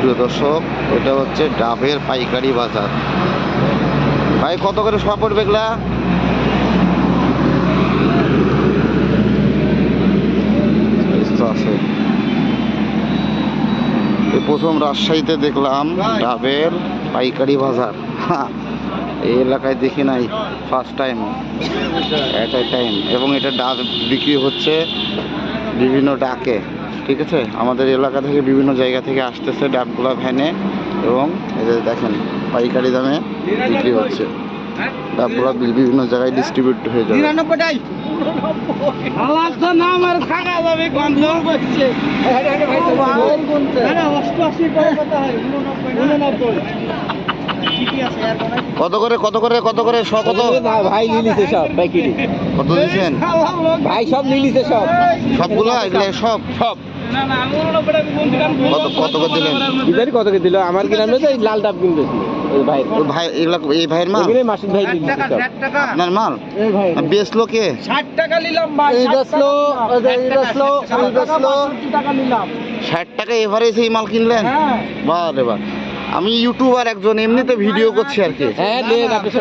সুপ্রিয় দর্শক, এটা হচ্ছে ডাবের পাইকারি বাজার। ভাই, কত করে শোয়া পড়বে এগুলা? প্রথম রাজশাহীতে দেখলাম ডাবের পাইকারি বাজার। এই এলাকায় দেখি নাই ফার্স্ট টাইম এ টাইম এবং এটা ডাব বিক্রি হচ্ছে বিভিন্ন ডাকে। ঠিক আছে? আমাদের এলাকা থেকে বিভিন্ন জায়গা থেকে আসতেছে ডাবগুলা ভ্যানে এবং এদের দেখেন পাইকারি দামে বিক্রি হচ্ছে। ডাবগুলা বিভিন্ন জায়গায় ডিস্ট্রিবিউট হয়ে যাবে। কত করে কত করে কত করে শ কত? ভাই নিলিছে সব পাইকিরি কত দিয়েছেন? ভাই সব নিলিছে সব। সবগুলো? সব? সব। টাকা কোন দোকান কত কত করে দিলেন? ইদারি কত করে দিল? আমার কিনা তো লাল ডাব কিনতেছি ওই ভাই ওই ভাই এগুলা এই ভাইয়ের মাল? ওখানে মাসুদ ভাই নিলিছে ষাট টাকা। আপনার মাল? এই ভাই বেচলো কে? ষাট টাকা নিলাম ভাই। এই বেচলো, এই বেচলো, ওই বেচলো। টাকা নিলাম। ষাট টাকা এভারেজ এই মাল কিনলেন? হ্যাঁ। বাহ রে বাহ আমি ইউটিউবার একজন এমনিতে ভিডিও করছি আর কি। হ্যাঁ আপনি।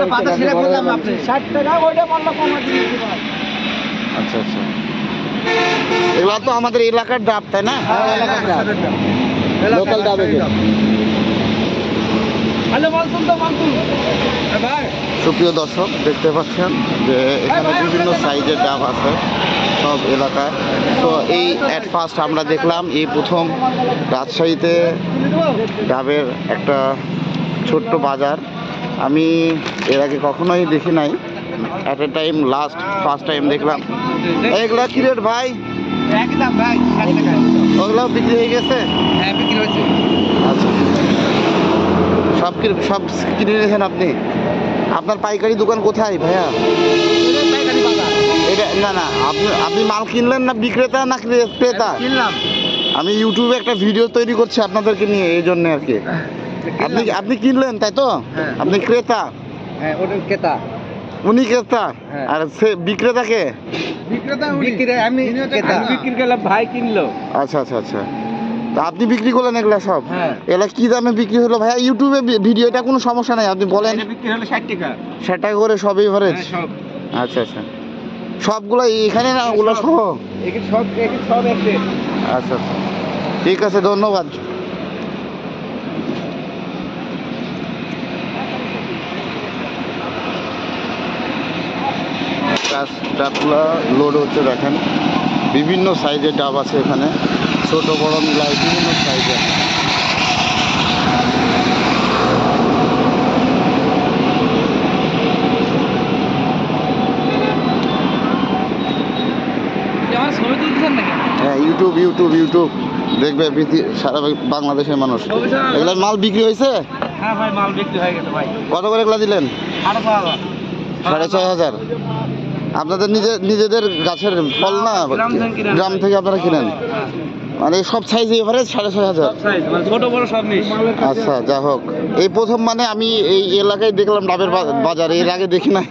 টাকা ওইটা আচ্ছা আচ্ছা। এগুলা তো আমাদের এলাকার ডাব তাই না? লোকাল ডাবে। ভাই। সুপ্রিয় দর্শক দেখতে পাচ্ছেন যে এখানে বিভিন্ন সাইজের ডাব আছে সব এলাকায়। তো এই অ্যাট ফার্স্ট আমরা দেখলাম এই প্রথম রাজশাহীতে ডাবের একটা ছোট্ট বাজার। আমি এর আগে কখনোই দেখি নাই। At a time last first time দেখলাম। এগুলা কি রেট ভাই? একদম ভাই ওগুলো বিক্রি হয়ে গেছে? হ্যাঁ বিক্রি হয়েছে। আচ্ছা। সব সব কিনে নিয়েছেন আপনি? আপনার পাইকারি দোকান কোথায় ভাইয়া? এটা না না আপনি আপনি মাল কিনলেন না বিক্রেতা না ক্রেতা? কিনলাম। আমি ইউটিউবে একটা ভিডিও তৈরি করছি আপনাদেরকে নিয়ে এই জন্য আর কি। আপনি আপনি কিনলেন তাই তো? হ্যাঁ। আপনি ক্রেতা? হ্যাঁ ওটা কেতা উনি ক্রেতা? হ্যাঁ। আর সে বিক্রেতাকে? বিক্রেতা বিক্রি আমি কেতা আমি বিক্রি করলাম ভাই কিনলো। আচ্ছা আচ্ছা আচ্ছা। তা আপনি বিক্রি করলেন এগুলা সব? হ্যাঁ। এগুলা কি দামে বিক্রি হলো? ভাইয়া ইউটিউবে ভি- ভিডিও এটা কোনো সমস্যা নাই আপনি বলেন। বিক্রি হলো ষাট টাকা। ষাট টাকা করে সব এভারেজ হ্যাঁ, আচ্ছা আচ্ছা। সবগুলো এখানে না ওগুলো সহ? এখানে সব এখানে সব আচ্ছা আচ্ছা। ঠিক আছে ধন্যবাদ। ডাবগুলা লোড হচ্ছে দেখেন। বিভিন্ন সাইজের ডাব আছে এখানে। ছোট বড় মিলায় বিভিন্ন সাইজের। হ্যাঁ ইউটিউব ইউটিউব ইউটিউব দেখবে সারা বাংলাদেশের মানুষ। এগুলো মাল বিক্রি হয়েছে? হ্যাঁ ভাই মাল বিক্রি হয়ে গেছে ভাই। কত করে এগুলা দিলেন? সাড়ে ছয় হাজার। আপনাদের নিজে নিজেদের গাছের ফল না? গ্রাম থেকে আপনারা কিনেন? মানে সব সাইজ এভারেজ সাড়ে ছয় হাজার? মানে ছোট বড় সব আচ্ছা যা হোক। এই প্রথম মানে আমি এই এলাকায় দেখলাম ডাবের বাজার এর আগে দেখি নাই।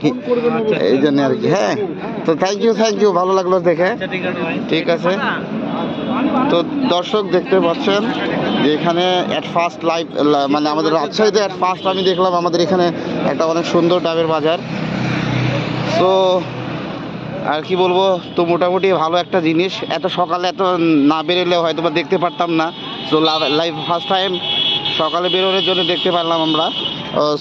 এই জন্য আর কি হ্যাঁ। তো থ্যাংক ইউ থ্যাংক ইউ ভালো লাগল দেখে। আচ্ছা ঠিক আছে। ঠিক আছে। তো দর্শক দেখতে পাচ্ছেন যে এখানে অ্যাট ফার্স্ট লাইভ মানে আমাদের রাজশাহীতে অ্যাট ফার্স্ট আমি দেখলাম আমাদের এখানে একটা অনেক সুন্দর ডাবের বাজার। তো আর কি বলব তো মোটামুটি ভালো একটা জিনিস। এত সকালে এত না বেরোলে হয়তো বা দেখতে পারতাম না। তো লাইভ ফার্স্ট টাইম সকালে বেরোনোর জন্য দেখতে পারলাম আমরা।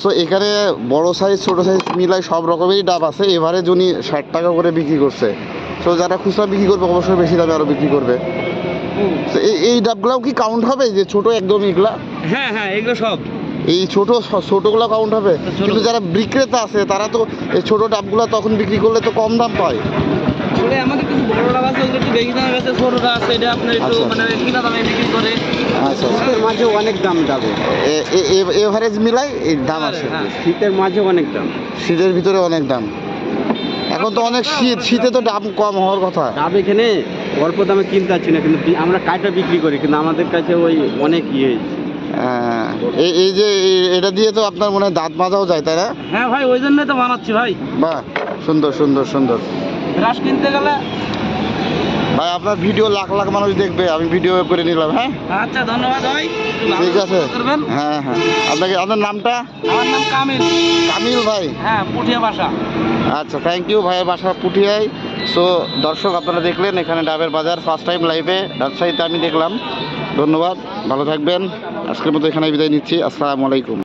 সো এখানে বড় সাইজ ছোট সাইজ মিলাই সব রকমেরই ডাব আছে। এবারে উনি ষাট টাকা করে বিক্রি করছে। সো যারা খুচরা বিক্রি করবে অবশ্যই বেশি দামে আরও বিক্রি করবে। এই ডাবগুলাও কি কাউন্ট হবে? যে ছোট একদম এগুলা? হ্যাঁ হ্যাঁ এগুলো সব। এই ছোট ছোটগুলো কাউন্ট হবে। কিন্তু যারা বিক্রেতা আছে তারা তো এই ছোট ডাবগুলো তখন বিক্রি করলে তো কম দাম পায়। আমাদের কিছু বড়রা আছে একটু বেশি দামে আছে ছোটরা আছে এটা আপনার একটু আচ্ছা। মানে কিনা দামে বিক্রি করে। আচ্ছা। শীতের মাঝে অনেক দাম যাবে। এভারেজ মিলাই এই দাম আছে। হ্যাঁ। শীতের মাঝে অনেক দাম। শীতের ভিতরে অনেক দাম। এখন তো অনেক শীত শীতে তো দাম কম হওয়ার কথা। ডাব এখানে অল্প দামে কিনতে পারছি না কিন্তু আমরা কাটা বিক্রি করি কিন্তু আমাদের কাছে ওই অনেক ইয়ে। এই এই যে এটা দিয়ে তো আপনার মনে হয় দাঁত মাজাও যায় তাই না? হ্যাঁ ভাই ওই জন্যই তো বানাচ্ছি ভাই। বাহ সুন্দর সুন্দর সুন্দর। ব্রাশ কিনতে গেলে ভাই আপনার ভিডিও লাখ লাখ মানুষ দেখবে আমি ভিডিও করে নিলাম হ্যাঁ? আচ্ছা ধন্যবাদ ভাই। ঠিক আছে। হ্যাঁ হ্যাঁ। আপনাকে আপনার নামটা? আমার নাম কামিল। কামিল ভাই? হ্যাঁ পুঠিয়া ভাষা আচ্ছা থ্যাংক ইউ ভাইয়ের বাসা পুঠিয়ায়। সো দর্শক আপনারা দেখলেন এখানে ডাবের বাজার ফার্স্ট টাইম লাইভে রাজশাহীতে আমি দেখলাম। ধন্যবাদ ভালো থাকবেন। আজকের মতো এখানে বিদায় নিচ্ছি। আসসালামু আলাইকুম।